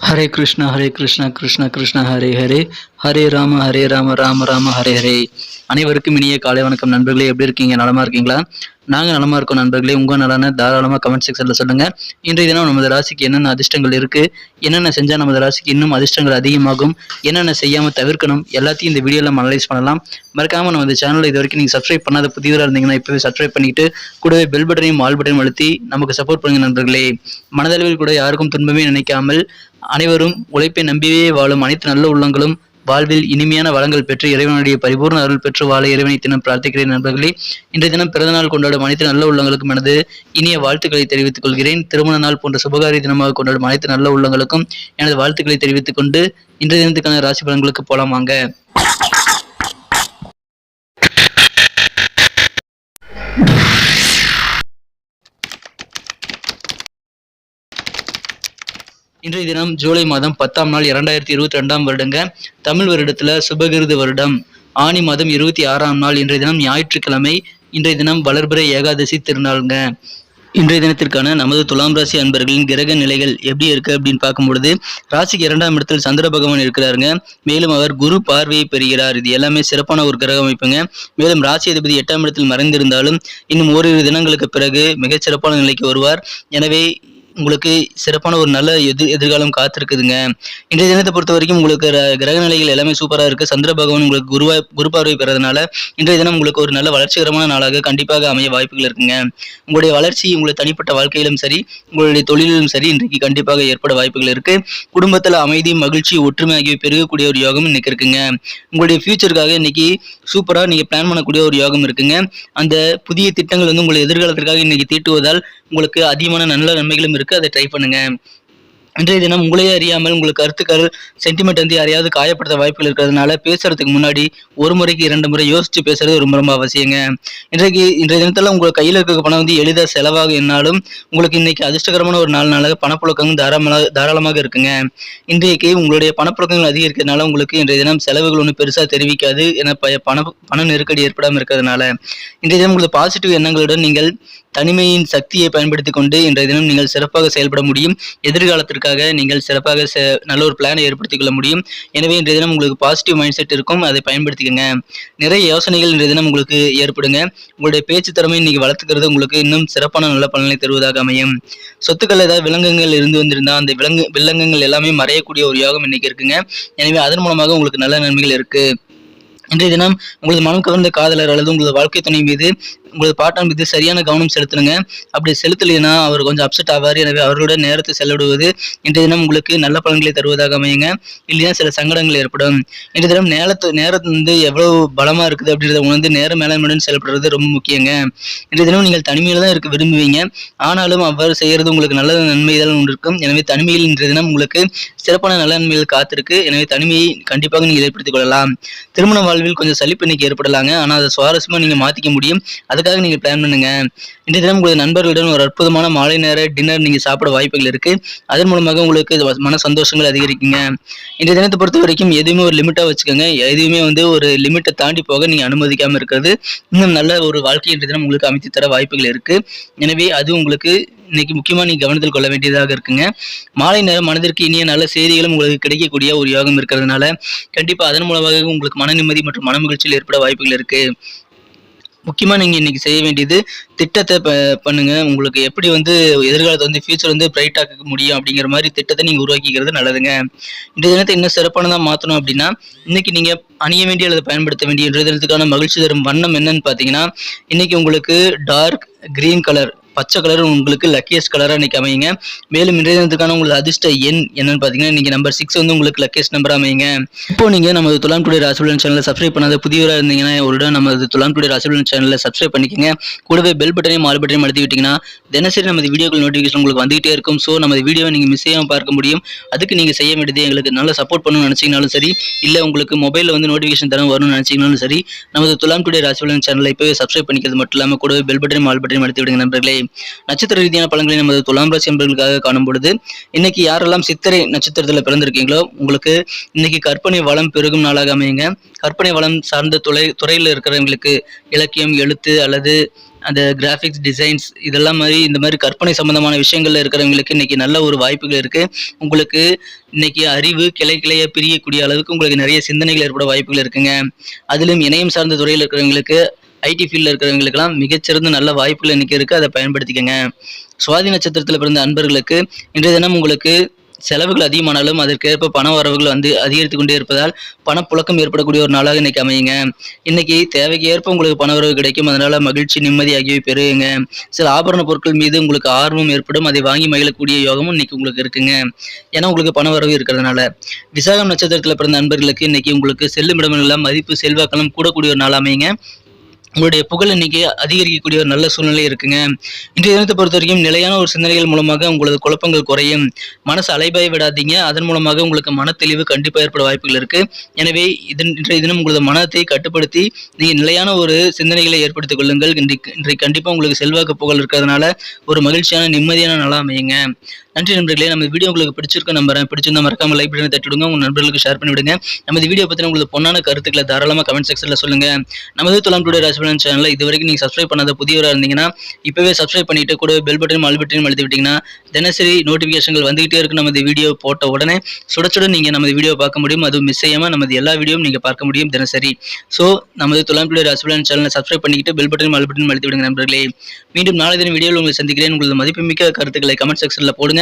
ஹரே கிருஷ்ணா ஹரே கிருஷ்ணா கிருஷ்ணா கிருஷ்ணா ஹரே ஹரே ஹரே ராம ஹரே ராம ராம ராம ஹரே ஹரே அனைவருக்கும் இனிய காலை வணக்கம் நண்பர்களே எப்படி இருக்கீங்க? நலமா இருக்கீங்களா? நாங்க நலமாக இருக்கோம் நண்பர்களே. உங்க நலன தாராளமாக கமெண்ட் செக்ஷனில் சொல்லுங்கள் இன்றைய தினம் நமது ராசிக்கு என்னென்ன அதிர்ஷ்டங்கள் இருக்கு? என்னென்ன செஞ்சால் நமது ராசிக்கு இன்னும் அதிர்ஷ்டங்கள் அதிகமாகும்? என்னென்ன செய்யாமல் தவிர்க்கணும்? எல்லாத்தையும் இந்த வீடியோல அனலைஸ் பண்ணலாம். மறக்காமல் நமது சேனலில் இது வரைக்கும் நீங்கள் சப்ஸ்கிரைப் பண்ணாத புதியவராக இருந்தீங்கன்னா இப்பவே சப்ஸ்கிரைப் பண்ணிட்டு கூடவே பெல் பட்டனையும் ஆல் பட்டனையும் அழுத்தி நமக்கு சப்போர்ட் பண்ணுங்கள் நண்பர்களே. மனதளவில் கூட யாருக்கும் துன்பமே நினைக்காமல் அனைவரும் உழைப்பை நம்பியே வாழும் அனைத்து நல்ல உள்ளங்களும் வாழ்வில் இனிமையான வளங்கள் பெற்று இறைவனுடைய பரிபூர்ண அருள் பெற்று வாழ இறைவனை தினம் பிரார்த்திக்கிறேன் நண்பர்களே. இன்றைய தினம் பிறந்தநாள் கொண்டாடும் அனைத்து நல்ல உள்ளங்களுக்கும் எனது இனிய வாழ்த்துக்களை தெரிவித்துக் கொள்கிறேன். திருமண நாள் போன்ற சுபகாரிய தினமாக கொண்டாடும் அனைத்து நல்ல உள்ளங்களுக்கும் எனது வாழ்த்துக்களை தெரிவித்துக் கொண்டு இன்றைய தினத்துக்கான ராசி பலன்களுக்கு போலாம் வாங்க. இன்றைய தினம் ஜூலை மாதம் பத்தாம் நாள் இரண்டாயிரத்தி இருபத்தி ரெண்டாம் வருடங்க. தமிழ் வருடத்துல சுபகிருது வருடம். ஆனி மாதம் இருபத்தி ஆறாம் நாள் இன்றைய தினம் ஞாயிற்றுக்கிழமை. இன்றைய தினம் வளர்பிறை ஏகாதசி திருநாளுங்க. இன்றைய தினத்திற்கான நமது துலாம் ராசி அன்பர்களின் கிரக நிலைகள் எப்படி இருக்கு அப்படின்னு பார்க்கும்பொழுது ராசிக்கு இரண்டாம் இடத்தில் சந்திர பகவான் இருக்கிறாருங்க. மேலும் அவர் குரு பார்வையை பெறுகிறார். இது எல்லாமே சிறப்பான ஒரு கிரக அமைப்புங்க. மேலும் ராசி அதிபதி எட்டாம் இடத்தில் மறைந்திருந்தாலும் இன்னும் ஓரிரு தினங்களுக்கு பிறகு மிகச்சிறப்பான நிலைக்கு வருவார். எனவே உங்களுக்கு சிறப்பான ஒரு நல்ல எதிர் எதிர்காலம் காத்திருக்குதுங்க. இன்றைய தினத்தை பொறுத்த வரைக்கும் உங்களுக்கு கிரக நிலைகள் எல்லாமே சூப்பராக இருக்குது சந்திர பகவான் உங்களுக்கு குருவா குரு பார்வை பெறதுனால இன்றைய தினம் உங்களுக்கு ஒரு நல்ல வளர்ச்சிகரமான நாளாக கண்டிப்பாக அமைய வாய்ப்புகள் இருக்குங்க. உங்களுடைய வளர்ச்சி உங்களுடைய தனிப்பட்ட வாழ்க்கையிலும் சரி உங்களுடைய தொழிலிலும் சரி இன்றைக்கு கண்டிப்பாக ஏற்பட வாய்ப்புகள் இருக்குது குடும்பத்தில் அமைதி மகிழ்ச்சி ஒற்றுமை ஆகியவை பெருகக்கூடிய ஒரு யோகம் இன்னைக்கு இருக்குங்க. உங்களுடைய ஃபியூச்சருக்காக இன்னைக்கு சூப்பராக நீங்கள் பிளான் பண்ணக்கூடிய ஒரு யோகம் இருக்குங்க. அந்த புதிய திட்டங்கள் வந்து உங்களுடைய எதிர்காலத்திற்காக இன்னைக்கு தீட்டுவதால் உங்களுக்கு அதிகமான நல்ல நன்மைகளும் இருக்கு இருக்குது அதை ட்ரை பண்ணுங்கள் இன்றைய தினம் உங்களையே அறியாமல் உங்களுக்கு கருத்துக்கள் சென்டிமெண்ட் வந்து யாரையாவது காயப்படுத்த வாய்ப்புகள் இருக்கிறதுனால பேசுறதுக்கு முன்னாடி ஒரு முறைக்கு இரண்டு முறை யோசிச்சு பேசுறது ரொம்ப ரொம்ப அவசியங்க. இன்றைக்கு இன்றைய தினத்துல உங்க கையில் இருக்க பணம் வந்து எளிதாக செலவாக என்னாலும் உங்களுக்கு இன்னைக்கு அதிர்ஷ்டகரமான ஒரு நாள் நாளாக பணப்புழக்கங்கள் தாராளமாக தாராளமாக இருக்குங்க. இன்றைக்கு உங்களுடைய பணப்புழக்கங்கள் அதிகரிக்கிறதுனால உங்களுக்கு இன்றைய தினம் செலவுகள் ஒன்றும் பெருசாக தெரிவிக்காது. என பண பண நெருக்கடி ஏற்படாமல் இருக்கிறதுனால. இன்றைய தினம் உங்களுக்கு பாசிட்டிவ் எண்ணங்களுடன் நீங்கள் தனிமையின் சக்தியை பயன்படுத்தி கொண்டு இன்றைய தினம் நீங்கள் சிறப்பாக செயல்பட முடியும். எதிர்காலத்திற்கு எதிர்காலத்திற்காக நீங்கள் சிறப்பாக நல்ல ஒரு பிளானை ஏற்படுத்திக் கொள்ள முடியும். எனவே இன்றைய தினம் உங்களுக்கு பாசிட்டிவ் மைண்ட் செட் இருக்கும். அதை பயன்படுத்திக்கங்க. நிறைய யோசனைகள் இன்றைய தினம் உங்களுக்கு ஏற்படுங்க. உங்களுடைய பேச்சு திறமை இன்னைக்கு வளர்த்துக்கிறது உங்களுக்கு இன்னும் சிறப்பான நல்ல பலனை தருவதாக அமையும். சொத்துக்கள் ஏதாவது விலங்குகள் இருந்து வந்திருந்தா அந்த விலங்கு விலங்குகள் எல்லாமே மறையக்கூடிய ஒரு யோகம் இன்னைக்கு இருக்குங்க. எனவே அதன் மூலமாக உங்களுக்கு நல்ல நன்மைகள் இருக்கு. இன்றைய தினம் உங்களது மனம் கவர்ந்த காதலர் அல்லது உங்களது வாழ்க்கை துணை மீது உங்களது பாட்டன் மீது சரியான கவனம் செலுத்துனுங்க அப்படி செலுத்தலைன்னா அவர் கொஞ்சம் அப்செட் ஆவார். எனவே அவரோட நேரத்தை செலவிடுவது இன்றைய தினம் உங்களுக்கு நல்ல பலன்களை தருவதாக அமையுங்க. இல்லைன்னா சில சங்கடங்கள் ஏற்படும். இன்றைய தினம் நேரத்து நேரம் வந்து எவ்வளவு பலமாக இருக்குது அப்படின்றத உணர்ந்து நேர மேலாண்மையுடன் செயல்படுறது ரொம்ப முக்கியங்க. இன்றைய தினம் நீங்கள் தனிமையில் தான் இருக்க விரும்புவீங்க. ஆனாலும் அவ்வாறு செய்கிறது உங்களுக்கு நல்ல நன்மை தான் இருக்கும். எனவே தனிமையில் இன்றைய தினம் உங்களுக்கு சிறப்பான நல்ல நன்மைகள் காத்திருக்கு. எனவே தனிமையை கண்டிப்பாக நீங்கள் ஏற்படுத்திக் கொள்ளலாம். திருமண வாழ்வில் கொஞ்சம் சலிப்பு இன்னைக்கு ஏற்படலாங்க. ஆனால் அதை சுவாரஸ்யமாக நீங்கள் மாற்றிக்க முடியும். அதுக்காக நீங்கள் பிளான் பண்ணுங்க. இன்றைய தினம் உங்களது நண்பர்களுடன் ஒரு அற்புதமான மாலை நேர டின்னர் நீங்கள் சாப்பிட வாய்ப்புகள் இருக்கு. அதன் மூலமாக உங்களுக்கு இது மன சந்தோஷங்கள் அதிகரிக்குங்க. இன்றைய தினத்தை பொறுத்த வரைக்கும் எதுவுமே ஒரு லிமிட்டாக வச்சுக்கோங்க. எதுவுமே வந்து ஒரு லிமிட்டை தாண்டி போக நீங்கள் அனுமதிக்காமல் இருக்கிறது. இன்னும் நல்ல ஒரு வாழ்க்கை இன்றைய தினம் உங்களுக்கு அமைத்து தர வாய்ப்புகள் இருக்கு. எனவே அது உங்களுக்கு இன்னைக்கு முக்கியமாக நீங்கள் கவனத்தில் கொள்ள வேண்டியதாக இருக்குங்க. மாலை நேரம் மனதிற்கு இனிய நல்ல செய்திகளும் உங்களுக்கு கிடைக்கக்கூடிய ஒரு யோகம் இருக்கிறதுனால கண்டிப்பாக அதன் மூலமாக உங்களுக்கு மன நிம்மதி மற்றும் மன மகிழ்ச்சியில் ஏற்பட வாய்ப்புகள் இருக்குது முக்கியமாக நீங்கள் இன்னைக்கு செய்ய வேண்டியது திட்டத்தை ப- பண்ணுங்க. உங்களுக்கு எப்படி வந்து எதிர்காலத்தை வந்து ஃபியூச்சர் வந்து பிரைட்டாக்க முடியும் அப்படிங்கிற மாதிரி திட்டத்தை நீங்கள் உருவாக்கிக்கிறது நல்லதுங்க. இந்த தினத்தை இன்னும் சிறப்பானதாக மாற்றணும் அப்படின்னா இன்றைக்கி நீங்கள் அணிய வேண்டிய அல்லது பயன்படுத்த வேண்டிய இன்றைய தினத்துக்கான மகிழ்ச்சி தரும் வண்ணம் என்னன்னு பார்த்தீங்கன்னா இன்றைக்கி உங்களுக்கு டார்க் கிரீன் கலர் பச்சை கலர் உங்களுக்கு லக்கியஸ்ட் கலராக இன்றைக்கி அமையுங்க. மேலும் இன்றைய தினத்துக்கான உங்களுக்கு அதிர்ஷ்ட எண் என்னன்னு பார்த்தீங்கன்னா இன்றைக்கி நம்பர் சிக்ஸ் வந்து உங்களுக்கு லக்கியஸ்ட் நம்பர் அமையுங்க. இப்போ நீங்கள் நமது துலாம் டுடே ராசிபலன் சேனலை சப்ஸ்கிரைப் பண்ணாத புதியவராக இருந்தீங்கன்னா ஒரு நமது துலாம் டுடே ராசிபலன் சேனலை சப்ஸ்கிரைப் பண்ணிக்கங்க. கூடவே பெல் பட்டனையும் ஆல் பட்டனையும் அழுத்தி விட்டிங்கன்னா தினசரி நமது வீடியோக்கள் நோட்டிஃபிகேஷன் உங்களுக்கு வந்துகிட்டே இருக்கும். ஸோ நமது வீடியோவை நீங்கள் மிஸ் செய்யாமல் பார்க்க முடியும். அதுக்கு நீங்கள் செய்ய வேண்டியது எங்களுக்கு நல்ல சப்போர்ட் பண்ணணும்னு நினச்சிங்கனாலும் சரி இல்லை உங்களுக்கு மொபைலில் வந்து நோட்டிஃபிகேஷன் தரம் வரணும்னு நினச்சிங்கனாலும் சரி நமது துலாம் டுடே ராசிபலன் சேனலை இப்போவே சப்ஸ்கிரைப் பண்ணிக்கிறது மட்டும் இல்லாமல் கூடவே பெல் பட்டனையும் ஆல் பட்டனையும் அழுத்தி விடுங்க நண்பர்களே. நட்சத்திர ரீதியான பலன்களை நமது துலாம் ராசி என்பவர்களுக்காக காணும் பொழுது இன்னைக்கு யாரெல்லாம் சித்திரை நட்சத்திரத்தில் பிறந்திருக்கீங்களோ உங்களுக்கு இன்னைக்கு கற்பனை வளம் பெருகும் நாளாக அமையுங்க. கற்பனை வளம் சார்ந்த துறை துறையில் இருக்கிறவங்களுக்கு இலக்கியம் எழுத்து அல்லது அந்த கிராஃபிக்ஸ் டிசைன்ஸ் இதெல்லாம் மாதிரி இந்த மாதிரி கற்பனை சம்பந்தமான விஷயங்கள்ல இருக்கிறவங்களுக்கு இன்னைக்கு நல்ல ஒரு வாய்ப்புகள் இருக்கு. உங்களுக்கு இன்னைக்கு அறிவு கிளை கிளைய பிரியக்கூடிய அளவுக்கு உங்களுக்கு நிறைய சிந்தனைகள் ஏற்பட வாய்ப்புகள் இருக்குங்க. அதிலும் இணையம் சார்ந்த துறையில் இருக்கிறவங்களுக்கு ஐடி ஃபீல்டில் இருக்கிறவங்களுக்கெல்லாம் மிகச்சிறந்த நல்ல வாய்ப்புகள் இன்றைக்கி இருக்குது அதை பயன்படுத்திக்கங்க. சுவாதி நட்சத்திரத்தில் பிறந்த அன்பர்களுக்கு இன்றைய தினம் உங்களுக்கு செலவுகள் அதிகமானாலும் அதற்கேற்ப பண வரவுகள் வந்து அதிகரித்து கொண்டே இருப்பதால் பணப்புழக்கம் ஏற்படக்கூடிய ஒரு நாளாக இன்னைக்கு அமையுங்க. இன்னைக்கு தேவைக்கு ஏற்ப உங்களுக்கு பண வரவு கிடைக்கும். அதனால மகிழ்ச்சி நிம்மதி ஆகியவை பெறுங்க சில ஆபரண பொருட்கள் மீது உங்களுக்கு ஆர்வம் ஏற்படும். அதை வாங்கி மகிழக்கூடிய யோகமும் இன்னைக்கு உங்களுக்கு இருக்குங்க. ஏன்னா உங்களுக்கு பண வரவு இருக்கிறதுனால. விசாகம் நட்சத்திரத்தில் பிறந்த அன்பர்களுக்கு இன்னைக்கு உங்களுக்கு செல்லும் இடமெல்லாம் மதிப்பு செல்வாக்களும் கூடக்கூடிய ஒரு நாள் அமையுங்க. உங்களுடைய புகழ் இன்னைக்கு அதிகரிக்கக்கூடிய ஒரு நல்ல சூழ்நிலை இருக்குங்க. இன்றைய தினத்தை பொறுத்த வரைக்கும் நிலையான ஒரு சிந்தனைகள் மூலமாக உங்களது குழப்பங்கள் குறையும். மனசு அலைபாய விடாதீங்க. அதன் மூலமாக உங்களுக்கு மன தெளிவு கண்டிப்பாக ஏற்பட வாய்ப்புகள் இருக்கு. எனவே இதன் இன்றைய தினம் உங்களது மனத்தை கட்டுப்படுத்தி நீங்கள் நிலையான ஒரு சிந்தனைகளை ஏற்படுத்திக் கொள்ளுங்கள். இன்றைக்கு இன்றைக்கு கண்டிப்பாக உங்களுக்கு செல்வாக்கு புகழ் இருக்கிறதுனால ஒரு மகிழ்ச்சியான நிம்மதியான நாளாக அமையுங்க. நன்றி நண்பர்களே. நம்ம வீடியோ உங்களுக்கு பிடிச்சிருக்கோம் நம்புறேன். பிடிச்சிருந்தா மறக்காம லைக் பண்ணி தட்டிவிடுங்க உங்க நண்பர்களுக்கு ஷேர் பண்ணி விடுங்க. வீடியோ பத்தின உங்களுக்கு பொண்ணான கருத்துக்களை தாராளமாக கமெண்ட் செக்ஷன்ல சொல்லுங்க. நமது துலாம் டுடே ராசிபலன் சேனல்ல இது வரைக்கும் நீங்க சப்ஸ்கிரைப் பண்ணாத புதியவராக இருந்தீங்கன்னா இப்பவே சப்ஸ்கிரைப் பண்ணிட்டு கூட பெல் பட்டன் ஆல் பட்டனும் அழுத்தி விட்டீங்கன்னா தினசரி நோட்டிஃபிகேஷன்கள் வந்துகிட்டே இருக்கு. நமது வீடியோ போட்ட உடனே சுட சுட நீங்க நமது வீடியோ பார்க்க முடியும். அதுவும் மிஸ் செய்யாம நமது எல்லா வீடியோவும் நீங்க பார்க்க முடியும் தினசரி. ஸோ நமது துலாம் டுடே ராசிபலன் சேனலை சப்ஸ்கிரைப் பண்ணிக்கிட்டு பெல் பட்டனும் ஆல் பட்டனும் அழுத்தி விடுங்க நண்பர்களே. மீண்டும் நாளை தினம் வீடியோவில் உங்களை சந்திக்கிறேன். உங்களது மதிப்புமிக்க கருத்துக்களை கமெண்ட் செக்ஷனில் போடுங்க.